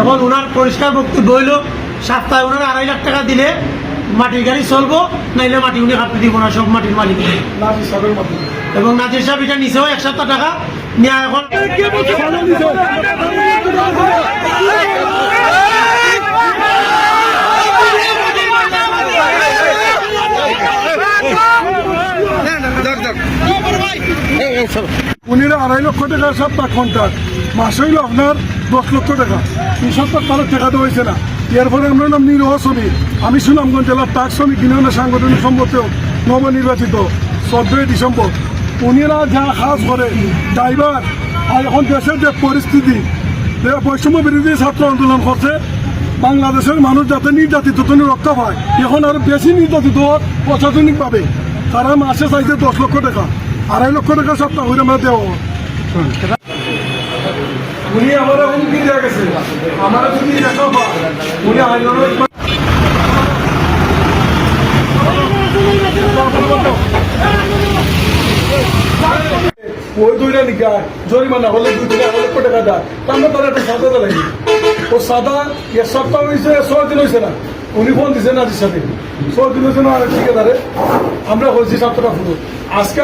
এখন ওনার পরিষ্কার বক্তব্য হইল সপ্তাহে ওনার আড়াই লাখ টাকা দিলে মাটির গাড়ি চলবো নাইলে মাটি উনি হাতে দিব না সব মাটির মালিক। এবং নাজির সাহেব এটা নিচেও এক সপ্তাহ টাকা নিয়ে এখন উনিরা আড়াই লক্ষ টাকা সপ্তাহ কন্ট্রাক্ট মাস হইল আপনার দশ লক্ষ টাকা। এই সপ্তাহ তারা টাকা দেওয়া হয়েছে না। এরপরে আমরা নাম নিরহ শ্রমিক। আমি সুনামগঞ্জ জেলার তাক শ্রমিক ইউনিয়নের সাংগঠনিক সম্পর্কেও নবনির্বাচিত। চোদ্দই ডিসেম্বর। উনিরা যা কাজ করে, ড্রাইভার, আর এখন দেশের যে পরিস্থিতি বৈষম্য বিরোধী ছাত্র আন্দোলন করছে, বাংলাদেশের মানুষ যাতে নির্যাতিত তুমি রক্ষা পায়, এখন আরও বেশি নির্যাতিত প্রশাসনিকভাবে। তারা মাসে চাইছে দশ লক্ষ টাকা। আড়াই লক্ষ টাকা সপ্তাহ করে আমরা দেওয়া। উনি আমার হুমকি দিয়ে গেছে? আমার যদি দেখা পায় উনি আইনের ওই দুইটা নিকা জরিমানা হলে দুই থেকে আড়াই লক্ষ টাকা দেয়। তার তারা একটা সাদা লাগে ও সাদা এক সপ্তাহ হয়েছে ছয় দিন হয়েছে না। উনি ফোন দিছে না সাথে। ছয় দিন হয়েছে না, ঠিকাদারে। আমরা হয়েছি সপ্তাহটা ফুটো আজকে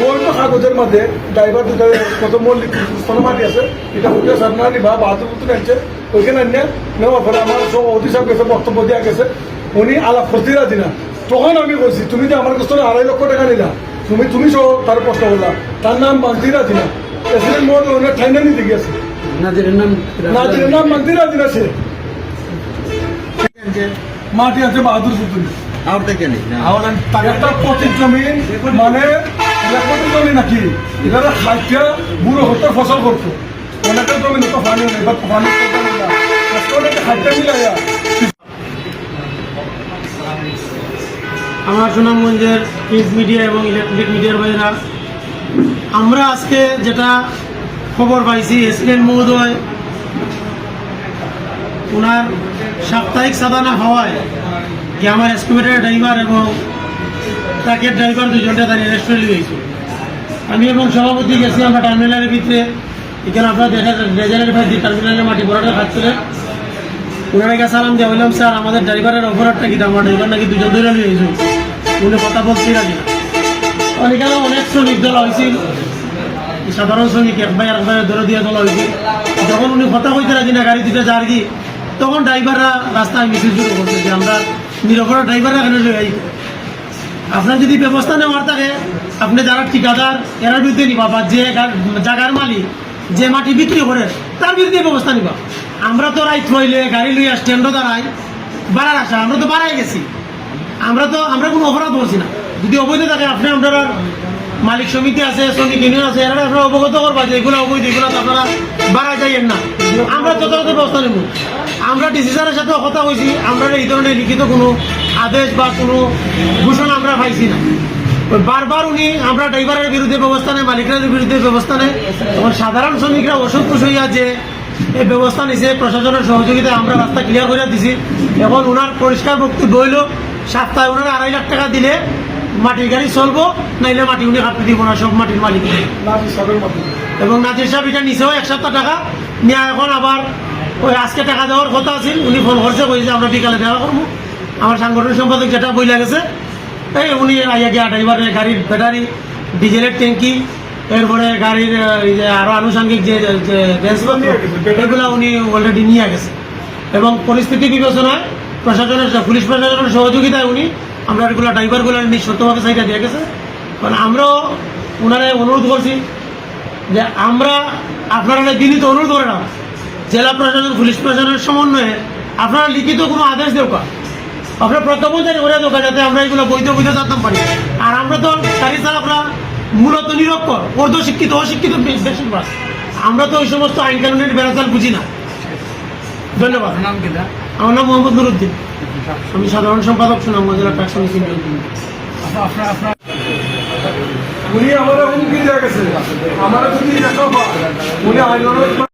বইটা কাগজের মধ্যে ড্রাইভার দুটা কত মল্লিক মাটি আছে এটা উঠে সামনে নিবা বাহাদুর মতো নিচ্ছে ওইখানে নিয়ে নেওয়ার পরে আমার সব অতি সাহেব গেছে বক্তব্য দেওয়া গেছে। উনি আলাপ করতে রাজি না তখন আমি বলছি তুমি যে আমার কাছ থেকে আড়াই লক্ষ টাকা নিলা তুমি তুমি সহ তার প্রশ্ন করলা। তার নাম মানতে রাজি না প্রেসিডেন্ট মোহাম্মদ ওনার ঠাইনা নিতে গেছে নাজিরের নাম নাজিরের নাম মানতে রাজি না সে মাটি আছে বাহাদুর পুতুল আর দেখে নি। না একটা পতির জমি মানে রেকর্ডের জমি নাকি? এখানে খাইতে বুড়ো হতে ফসল করতো। অনেকের জমি তো পানি নেই বা পানি খাইতে মিলাইয়া। আমার সুনামগঞ্জের প্রিন্ট মিডিয়া এবং ইলেকট্রনিক মিডিয়ার ভাইরা আমরা আজকে যেটা খবর পাইছি এসিডেন্ট মহোদয় ওনার সাপ্তাহিক সাদানা হওয়ায় যে আমার এসকুভেটার ড্রাইভার এবং ট্রাকের ড্রাইভার দুজনটা তার রেস্টুরেন্টে গেছিল আমি এবং সভাপতি গেছি আমরা টার্মিনালের ভিতরে। এখানে আপনারা দেখা রেজারের ভাই টার্মিনালে মাটি ভরাটা খাচ্ছিলেন ওনারা সালাম দিয়ে, বললাম, স্যার, আমাদের ড্রাইভারের অপরাধটা কি? আমার ড্রাইভার নাকি দুজন ধরে নিয়ে এসেছে উনি কথা বলছি রাজি না। এখানে অনেক শ্রমিক দল হয়েছিল সাধারণ শ্রমিক, এক ভাই এক ভাইয়ের ধরে দিয়ে তোলা হয়েছিল যখন উনি কথা কইতে রাজি না, গাড়ি দিতে যার কি তখন ড্রাইভাররা রাস্তায় মিছিল শুরু করছে যে আমরা নিরপরাধ ড্রাইভাররা এখানে লই আপনার যদি ব্যবস্থা নেওয়ার থাকে, আপনি যারা ঠিকাদার এরার বিরুদ্ধে নিবা বা যে জায়গার মালিক, যে মাটি বিক্রি করে, তার বিরুদ্ধে ব্যবস্থা নিবা। আমরা তো রাইট হইলে গাড়ি লইয়া স্ট্যান্ডও দাঁড়াই বাড়ার আসা আমরা তো বাড়াই গেছি। আমরা তো আমরা কোনো অপরাধ করছি না। যদি অবৈধ থাকে, আপনি আপনারা মালিক সমিতি আছে, শ্রমিক ইউনিয়ন আছে, এরা আপনারা অবগত করবা যে এগুলো অবৈধ, এগুলো আপনারা বাড়াই যাইয়েন না। আমরা যথাযথ ব্যবস্থা নেব। আমরা ডিসি স্যারের সাথে কথা হয়েছি আমরা এই ধরনের লিখিত কোনো আদেশ বা কোনো ঘোষণা আমরা পাইছি না। বারবার উনি আমরা ড্রাইভারের বিরুদ্ধে ব্যবস্থা নেয় মালিকদের বিরুদ্ধে ব্যবস্থা নেয় এবং সাধারণ শ্রমিকরা অসন্তোষ হইয়া যে এই ব্যবস্থা নিছে প্রশাসনের সহযোগিতায় আমরা রাস্তা ক্লিয়ার করে দিছি। এখন ওনার পরিষ্কার বক্তব্য হইল সপ্তাহে ওনার আড়াই লাখ টাকা দিলে মাটির গাড়ি চলবো নাইলে মাটি উনি হাতে দিব না সব মাটির মালিক। এবং নাজির সাহেব এটা নিচেও এক সপ্তাহ টাকা নিয়ে এখন আবার ওই আজকে টাকা দেওয়ার কথা আছিল, উনি ফোন করছে কইছে আমরা বিকালে দেওয়া করব। আমার সাংগঠনিক সম্পাদক যেটা বইলা গেছে, এই উনি আইয়া গিয়া ড্রাইভারের গাড়ির ব্যাটারি, ডিজেলের ট্যাঙ্কি, এরপরে গাড়ির যে আরও আনুষঙ্গিক যে যে এগুলো উনি অলরেডি নিয়ে গেছে। এবং পরিস্থিতি বিবেচনায় প্রশাসনের, পুলিশ প্রশাসনের সহযোগিতায় উনি আমরা এগুলো ড্রাইভারগুলো নিঃশর্তভাবে সাইডে দিয়ে গেছে। কারণ আমরাও ওনারে অনুরোধ করছি যে আমরা আপনারা বিনীত অনুরোধ করে না। জেলা প্রশাসন পুলিশ প্রশাসনের সমন্বয়ে আপনারা লিখিত কোনো আদেশ দেও কা? আপনারা প্রজ্ঞাপন জারি করে দেওয়া যাতে আমরা এগুলো বৈধ বৈধ জানতাম পারি? আর আমরা তো গাড়ি চালকরা মূলত নিরক্ষর অর্ধ শিক্ষিত অশিক্ষিত বেশিরভাগ আমরা তো ওই সমস্ত আইন কানুনের বেড়াচাল বুঝি না। ধন্যবাদ। নাম কি আমার নাম মোহাম্মদ নুরুদ্দিন। আমি সাধারণ সম্পাদক সুনামগঞ্জ জেলা ট্রাক সমিতি আপনার আপনার উনি আমার হুমকি দিয়ে গেছে। আমার যদি দেখা পায় উনি আইনের